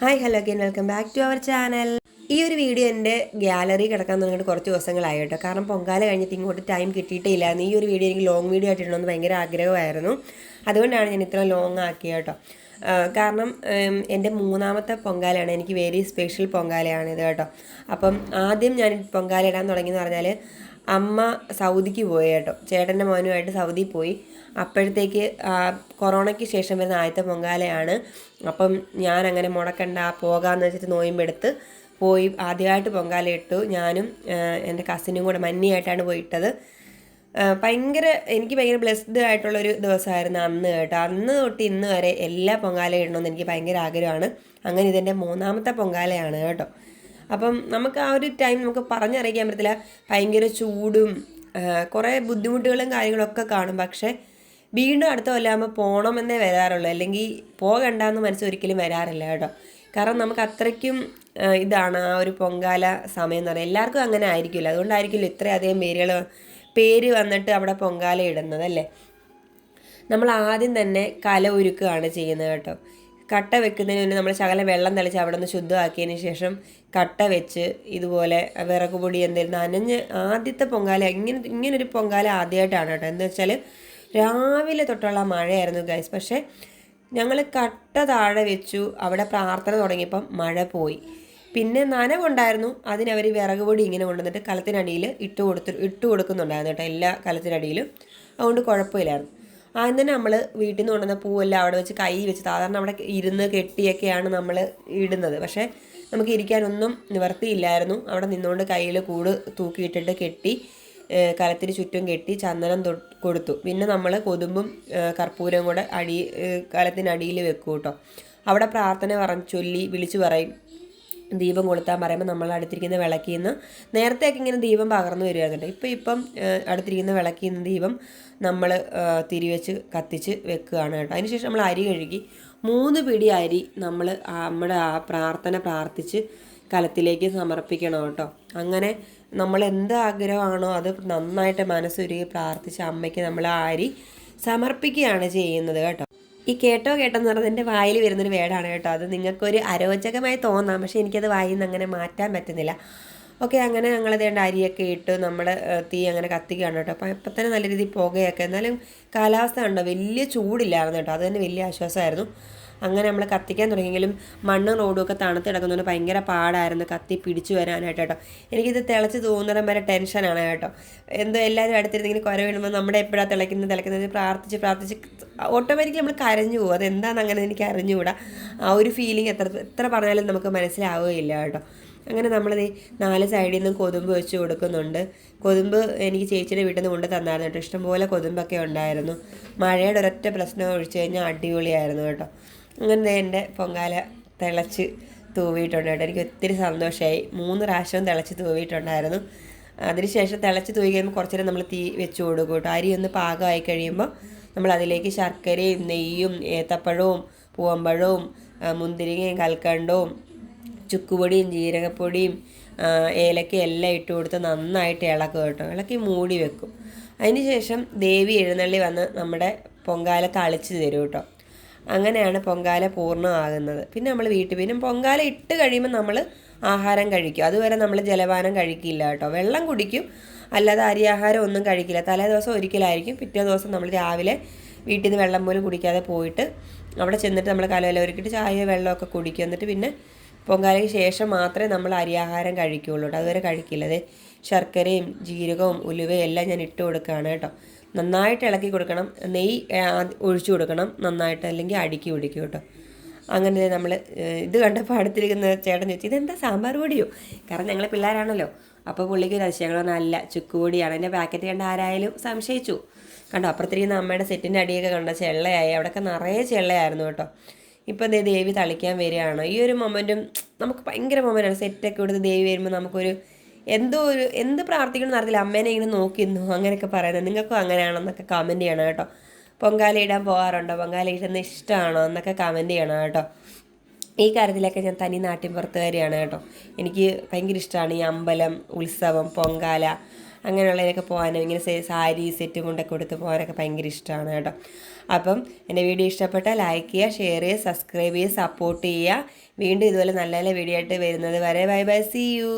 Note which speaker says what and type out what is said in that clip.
Speaker 1: hi hello again welcome back to our channel ഈ ഒരു video എന്റെ ഗ്യാലറി കിടക്കാൻ തുടങ്ങിയിട്ട് കുറച്ച് ദിവസങ്ങളായി കേട്ടോ. കാരണം പൊങ്കാല കഴിഞ്ഞിട്ട് ഇങ്ങോട്ട് ടൈം കിട്ടിയിട്ടില്ലായിരുന്നു ഈ ഒരു വീഡിയോ എനിക്ക് ലോങ് വീഡിയോ ആയിട്ട് ഇടണമെന്ന് ഭയങ്കര ആഗ്രഹമായിരുന്നു. അതുകൊണ്ടാണ് ഞാൻ ഇത്ര ലോങ് ആക്കിയത് കേട്ടോ. കാരണം എന്റെ മൂന്നാമത്തെ പൊങ്കാലയാണ്. എനിക്ക് വെരി സ്പെഷ്യൽ പൊങ്കാലയാണ് ഇത് കേട്ടോ. അപ്പം ആദ്യം ഞാൻ പൊങ്കാല ഇടാൻ തുടങ്ങിയെന്ന് പറഞ്ഞാൽ അമ്മ സൗദിക്ക് പോയി കേട്ടോ. ചേട്ടന്റെ മോനുമായിട്ട് സൗദിയിൽ പോയി. അപ്പോഴത്തേക്ക് കൊറോണയ്ക്ക് ശേഷം വരുന്ന ആദ്യത്തെ പൊങ്കാലയാണ്. അപ്പം ഞാൻ അങ്ങനെ മുടക്കണ്ട പോകാമെന്ന് വെച്ചിട്ട് നോയമ്പെടുത്ത് പോയി ആദ്യമായിട്ട് പൊങ്കാല ഇട്ടു. ഞാനും എന്റെ കസിനും കൂടെ മഞ്ഞയായിട്ടാണ് പോയിട്ടത്. ഭയങ്കര എനിക്ക് ഭയങ്കര ബ്ലെസ്ഡ് ആയിട്ടുള്ളൊരു ദിവസമായിരുന്നു അന്ന് കേട്ടോ. അന്ന് തൊട്ട് ഇന്ന് വരെ എല്ലാ പൊങ്കാല ഇടണമെന്ന് എനിക്ക് ഭയങ്കര ആഗ്രഹമാണ്. അങ്ങനെ ഇതെന്റെ മൂന്നാമത്തെ പൊങ്കാലയാണ് കേട്ടോ. അപ്പം നമുക്ക് ആ ഒരു ടൈം നമുക്ക് പറഞ്ഞറിയിക്കാൻ പറ്റത്തില്ല. ഭയങ്കര ചൂടും കുറേ ബുദ്ധിമുട്ടുകളും കാര്യങ്ങളൊക്കെ കാണും. പക്ഷേ വീണ്ടും അടുത്ത കൊല്ലാകുമ്പോൾ പോകണമെന്നേ വരാറുള്ളൂ. അല്ലെങ്കിൽ പോകണ്ടെന്ന് മനസ്സൊരിക്കലും വരാറില്ല കേട്ടോ. കാരണം നമുക്ക് അത്രയ്ക്കും ഇതാണ് ആ ഒരു പൊങ്കാല സമയം എന്ന് പറയുന്നത്. എല്ലാവർക്കും അങ്ങനെ ആയിരിക്കില്ല. അതുകൊണ്ടായിരിക്കില്ല ഇത്രയധികം പേരുകൾ പേര് വന്നിട്ട് അവിടെ പൊങ്കാല ഇടുന്നത് അല്ലേ? നമ്മൾ ആദ്യം തന്നെ കല ഒരുക്കുകയാണ് ചെയ്യുന്നത് കേട്ടോ. കട്ട വെക്കുന്നതിന് മുന്നേ നമ്മൾ ശകലം വെള്ളം തളിച്ച് അവിടെ നിന്ന് ശുദ്ധമാക്കിയതിന് ശേഷം കട്ട വെച്ച് ഇതുപോലെ വിറക് പൊടി എന്തെങ്കിലും നനഞ്ഞ് ആദ്യത്തെ പൊങ്കാല ഇങ്ങനെ ഇങ്ങനൊരു പൊങ്കാല ആദ്യമായിട്ടാണ് കേട്ടോ. എന്ന് വെച്ചാൽ രാവിലെ തൊട്ടുള്ള മഴയായിരുന്നു ഗൈസ് പക്ഷേ ഞങ്ങൾ കട്ട താഴെ വെച്ചു. അവിടെ പ്രാർത്ഥന തുടങ്ങിയപ്പം മഴ പോയി. പിന്നെ നനവുണ്ടായിരുന്നു അതിനവർ വിറക് പൊടി ഇങ്ങനെ കൊണ്ടുവന്നിട്ട് കലത്തിനടിയിൽ ഇട്ട് കൊടുത്ത് ഇട്ട് കൊടുക്കുന്നുണ്ടായിരുന്നു കേട്ടോ എല്ലാ കലത്തിനടിയിലും. അതുകൊണ്ട് കുഴപ്പമില്ലായിരുന്നു. ആദ്യം തന്നെ നമ്മൾ വീട്ടിൽ നിന്ന് കൊണ്ടുവന്ന പൂവെല്ലാം അവിടെ വെച്ച് കൈ വെച്ച് സാധാരണ അവിടെ ഇരുന്ന് കെട്ടിയൊക്കെയാണ് നമ്മൾ ഇടുന്നത്. പക്ഷേ നമുക്ക് ഇരിക്കാനൊന്നും നിവർത്തിയില്ലായിരുന്നു. അവിടെ നിന്നുകൊണ്ട് കയ്യിൽ കൂട് തൂക്കിയിട്ടിട്ട് കെട്ടി കലത്തിന് ചുറ്റും കെട്ടി ചന്ദനം കൊടുത്തു. പിന്നെ നമ്മൾ കൊതുമ്പും കർപ്പൂരവും കൂടെ അടി കലത്തിനടിയിൽ വെക്കും കേട്ടോ. അവിടെ പ്രാർത്ഥന പറഞ്ഞ് ചൊല്ലി വിളിച്ചു പറയും. ദീപം കൊളുത്താൻ പറയുമ്പോൾ നമ്മൾ അടുത്തിരിക്കുന്ന വിളക്കിൽ നിന്ന് നേരത്തെയൊക്കെ ഇങ്ങനെ ദീപം പകർന്നു വരികയായിരുന്നു ഇപ്പം ഇപ്പം അടുത്തിരിക്കുന്ന വിളക്കിൽ നിന്ന് ദീപം നമ്മൾ തിരിവെച്ച് കത്തിച്ച് വെക്കുകയാണ് കേട്ടോ. അതിനുശേഷം നമ്മൾ അരി കഴുകി മൂന്ന് പിടി അരി നമ്മൾ നമ്മുടെ ആ പ്രാർത്ഥന പ്രാർത്ഥിച്ച് കലത്തിലേക്ക് സമർപ്പിക്കണം കേട്ടോ. അങ്ങനെ നമ്മൾ എന്ത് ആഗ്രഹമാണോ അത് നന്നായിട്ട് മനസ്സൊരുക്കി പ്രാർത്ഥിച്ച് അമ്മയ്ക്ക് നമ്മൾ ആരി സമർപ്പിക്കുകയാണ് ചെയ്യുന്നത് കേട്ടോ. ഈ കേട്ടോ കേട്ടെന്ന് പറഞ്ഞാൽ എന്റെ വായിൽ വരുന്നൊരു വേടാണ് കേട്ടോ. അത് നിങ്ങൾക്കൊരു അരോചകമായി തോന്നാം. പക്ഷേ എനിക്കത് വായിൽ നിന്ന് അങ്ങനെ മാറ്റാൻ പറ്റുന്നില്ല. ഓക്കെ അങ്ങനെ ഞങ്ങളത് രണ്ട് അരിയൊക്കെ ഇട്ട് നമ്മൾ തീ അങ്ങനെ കത്തിക്കുകയാണ് കേട്ടോ. അപ്പോൾ ഇപ്പം തന്നെ നല്ല രീതിയിൽ പുകയൊക്കെ. എന്നാലും കാലാവസ്ഥ കണ്ടോ വലിയ ചൂടില്ലായിരുന്നു കേട്ടോ. അത് തന്നെ വലിയ ആശ്വാസമായിരുന്നു. അങ്ങനെ നമ്മൾ കത്തിക്കാൻ തുടങ്ങിയെങ്കിലും മണ്ണും റോഡും ഒക്കെ തണുത്ത് കിടക്കുന്നതുകൊണ്ട് ഭയങ്കര പാടായിരുന്നു കത്തി പിടിച്ചു വരാനായിട്ട് കേട്ടോ. എനിക്കിത് തിളച്ച് തോന്നുന്നിടം വരെ ടെൻഷനാണ് കേട്ടോ. എന്തോ എല്ലാവരും അടുത്തിരുന്നെങ്കിലും കുര വീഴുമ്പോൾ നമ്മുടെ എപ്പോഴാണ് തിളയ്ക്കുന്നത് തിളയ്ക്കുന്നത് പ്രാർത്ഥിച്ച് പ്രാർത്ഥിച്ച് ഓട്ടോമാറ്റിക്കലി നമ്മൾ കരഞ്ഞു പോകും. അതെന്താണെന്ന് അങ്ങനെ എനിക്ക് അറിഞ്ഞുകൂടാ ആ ഒരു ഫീലിംഗ് എത്ര എത്ര പറഞ്ഞാലും നമുക്ക് മനസ്സിലാവുകയില്ല കേട്ടോ. അങ്ങനെ നമ്മൾ നമ്മളിത് നാല് സൈഡിൽ നിന്നും കൊതുമ്പ് വെച്ച് കൊടുക്കുന്നുണ്ട്. കൊതുമ്പ് എനിക്ക് ചേച്ചിയുടെ വീട്ടിൽ നിന്ന് കൊണ്ട് തന്നായിരുന്നു കേട്ടോ. ഇഷ്ടംപോലെ കൊതുമ്പൊക്കെ ഉണ്ടായിരുന്നു. മഴയുടെ ഒരൊറ്റ പ്രശ്നം ഒഴിച്ചു കഴിഞ്ഞാൽ അടിപൊളിയായിരുന്നു കേട്ടോ. അങ്ങനെ എന്റെ പൊങ്കാല തിളച്ച് തൂവിയിട്ടുണ്ട് കേട്ടോ. എനിക്ക് ഒത്തിരി സന്തോഷമായി മൂന്ന് പ്രാവശ്യവും തിളച്ച് തൂവിയിട്ടുണ്ടായിരുന്നു. അതിനുശേഷം തിളച്ച് തൂവി കഴിയുമ്പോൾ കുറച്ച് നേരം നമ്മൾ തീ വെച്ച് കൊടുക്കും കേട്ടോ. അരി ഒന്ന് പാകമായി കഴിയുമ്പോൾ നമ്മൾ അതിലേക്ക് ശർക്കരയും നെയ്യും ഏത്തപ്പഴവും പൂവമ്പഴവും മുന്തിരിങ്ങയും കൽക്കണ്ടവും ചുക്കുപൊടിയും ജീരകപ്പൊടിയും ഏലക്ക എല്ലാം ഇട്ട് കൊടുത്ത് നന്നായിട്ട് ഇളക്കും കേട്ടോ. ഇളക്കി മൂടി വെക്കും. അതിനുശേഷം ദേവി എഴുന്നള്ളി വന്ന് നമ്മുടെ പൊങ്കാല തളിച്ച് തരും കേട്ടോ. അങ്ങനെയാണ് പൊങ്കാല പൂർണമാകുന്നത്. പിന്നെ നമ്മൾ വീട്ടിൽ പിന്നെ പൊങ്കാല ഇട്ട് കഴിയുമ്പോൾ നമ്മൾ ആഹാരം കഴിക്കും. അതുവരെ നമ്മൾ ജലപാനം കഴിക്കില്ല കേട്ടോ. വെള്ളം കുടിക്കും. അല്ലാതെ അരി ആഹാരം ഒന്നും കഴിക്കില്ല. തലേ ദിവസം ഒരിക്കലായിരിക്കും. പിറ്റേ ദിവസം നമ്മൾ രാവിലെ വീട്ടിൽ നിന്ന് വെള്ളം പോലും കുടിക്കാതെ പോയിട്ട് അവിടെ ചെന്നിട്ട് നമ്മൾ കലവെല്ലാം ഒരുക്കിയിട്ട് ചായ വെള്ളമൊക്കെ കുടിക്കും. എന്നിട്ട് പിന്നെ പൊങ്കാലയ്ക്ക് ശേഷം മാത്രമേ നമ്മൾ അരിയാഹാരം കഴിക്കുകയുള്ളൂ കേട്ടോ. അതുവരെ കഴിക്കില്ല. അതെ ശർക്കരയും ജീരകവും ഉലുവയും എല്ലാം ഞാൻ ഇട്ട് കൊടുക്കുകയാണ് കേട്ടോ. നന്നായിട്ട് ഇളക്കി കൊടുക്കണം. നെയ്യ് ഒഴിച്ചു കൊടുക്കണം. നന്നായിട്ട് അല്ലെങ്കിൽ അടുക്കി പിടിക്കും കേട്ടോ. അങ്ങനെ നമ്മൾ ഇത് കണ്ടപ്പോൾ അടുത്തിരിക്കുന്ന ചേട്ടൻ ചോദിച്ചു ഇതെന്താ സാമ്പാർ പൊടിയോ? കാരണം ഞങ്ങൾ പിള്ളേരാണല്ലോ. അപ്പോൾ പുള്ളിക്ക് ഒരു അതിശയം. ഞങ്ങൾ നല്ല ചുക്കുപൊടിയാണ് എന്റെ പാക്കറ്റ് കണ്ട ആരായാലും സംശയിച്ചു. കണ്ടോ അപ്പുറത്തിരിക്കുന്ന അമ്മയുടെ സെറ്റിന്റെ അടിയൊക്കെ കണ്ട ചെള്ളയായി. അവിടെയൊക്കെ നിറയെ ചെള്ളയായിരുന്നു കേട്ടോ. ഇപ്പം ദേ ദേവി തളിക്കാൻ വരികയാണ്? ഈ ഒരു മൊമെന്റും നമുക്ക് ഭയങ്കര മൊമെന്റാണ് സെറ്റൊക്കെ കൊടുത്ത് ദേവി വരുമ്പോൾ നമുക്കൊരു എന്തോ ഒരു എന്ത് പ്രാർത്ഥിക്കണം എന്നറിയില്ല അമ്മേനെ ഇങ്ങനെ നോക്കിയിരുന്നു. അങ്ങനെയൊക്കെ പറയുന്നത്. നിങ്ങൾക്കും അങ്ങനെയാണെന്നൊക്കെ കമന്റ് ചെയ്യണം കേട്ടോ. പൊങ്കാല ഇടാൻ പോകാറുണ്ടോ പൊങ്കാല ഇടുന്ന ഇഷ്ടമാണോ എന്നൊക്കെ കമന്റ് ചെയ്യണം കേട്ടോ. ഈ കാര്യത്തിലൊക്കെ ഞാൻ തനി നാട്ടിൻ പുറത്തുകാരിയാണ് കേട്ടോ. എനിക്ക് ഭയങ്കര ഇഷ്ടമാണ് ഈ അമ്പലം ഉത്സവം പൊങ്കാല അങ്ങനെയുള്ളതിനൊക്കെ പോകാനും ഇങ്ങനെ സാരി സെറ്റും കൊണ്ടൊക്കെ കൊടുത്ത് പോകാനൊക്കെ ഭയങ്കര ഇഷ്ടമാണ് കേട്ടോ. അപ്പം എന്റെ വീഡിയോ ഇഷ്ടപ്പെട്ടാൽ ലൈക്ക് ചെയ്യുക ഷെയർ ചെയ്യുക സബ്സ്ക്രൈബ് ചെയ്യുക സപ്പോർട്ട് ചെയ്യുക. വീണ്ടും ഇതുപോലെ നല്ല നല്ല വീഡിയോ ആയിട്ട് വരുന്നത് വരെ ബൈ ബൈ സി യു